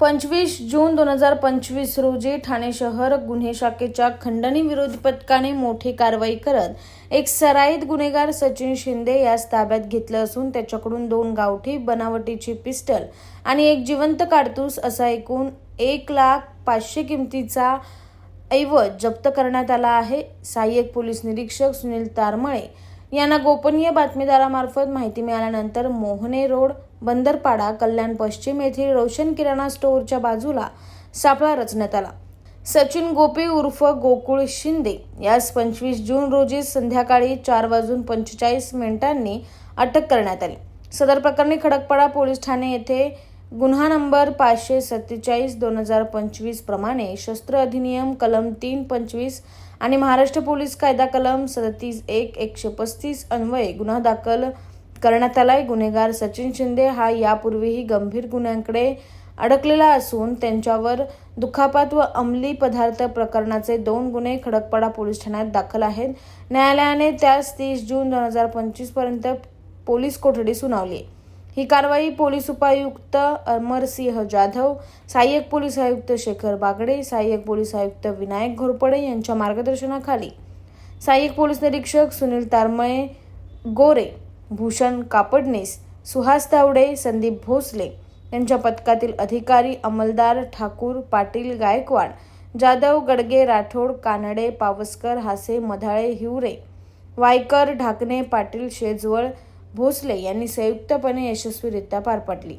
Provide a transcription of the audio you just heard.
पंचवीस जून दोन हजार पंचवीस रोजी ठाणे शहर गुन्हे शाखेच्या खंडणी विरोधी पथकाने मोठी कारवाई करत एक सराईत गुन्हेगार सचिन शिंदे यास ताब्यात घेतलं असून त्याच्याकडून दोन गावठी बनावटीची पिस्टल आणि एक जिवंत काडतूस असा एकूण एक लाख पाचशे किमतीचा ऐवज जप्त करण्यात आला आहे. सहाय्यक पोलीस निरीक्षक सुनील तारमळे यांना गोपनीय बातमीदारामार्फत माहिती मिळाल्यानंतर मोहने रोड बंदरपाडा कल्याण पश्चिम येथील रोशन किराणा स्टोअरच्या बाजूला सापळा रचण्यात आला. सचिन गोपी उर्फ गोकुळ शिंदे यास पंचवीस जून रोजी संध्याकाळी चार वाजून पंचेचाळीस मिनिटांनी अटक करण्यात आली. सदर प्रकरणी खडकपाडा पोलीस ठाणे येथे गुन्हा नंबर पाचशे सत्तेचाळीस दोन हजार पंचवीस प्रमाणे शस्त्र अधिनियम कलम तीन पंचवीस आणि महाराष्ट्र पोलीस कायदा कलम सदतीस एक एकशे पस्तीस अन्वये गुन्हा दाखल करण्यात आलाय गुन्हेगार सचिन शिंदे हा यापूर्वीही गंभीर गुन्ह्यांकडे अडकलेला असून त्यांच्यावर दुखापत व अंमली पदार्थ प्रकरणाचे दोन गुन्हे खडकपाडा पोलीस ठाण्यात दाखल आहेत. न्यायालयाने त्यास तीस जून दोन हजार पंचवीसपर्यंत पोलीस कोठडी सुनावली ही कारवाई पोलीस उपायुक्त अमरसिंह जाधव सहाय्यक पोलीस आयुक्त शेखर बागडे सहाय्यक पोलीस आयुक्त विनायक घोरपडे यांच्या मार्गदर्शनाखाली. सहाय्यक पोलीस निरीक्षक सुनील तारमळे गोरे भूषण कापडनीस सुहास तावडे संदीप भोसले यांच्या पथकातील अधिकारी अंमलदार ठाकूर पाटील गायकवाड जाधव गडगे राठोड कानडे पावसकर हासे मधाळे हिवरे वायकर ढाकणे पाटील शेजवळ भोसले यांनी संयुक्तपणे यशस्वीरित्या पार पाडली.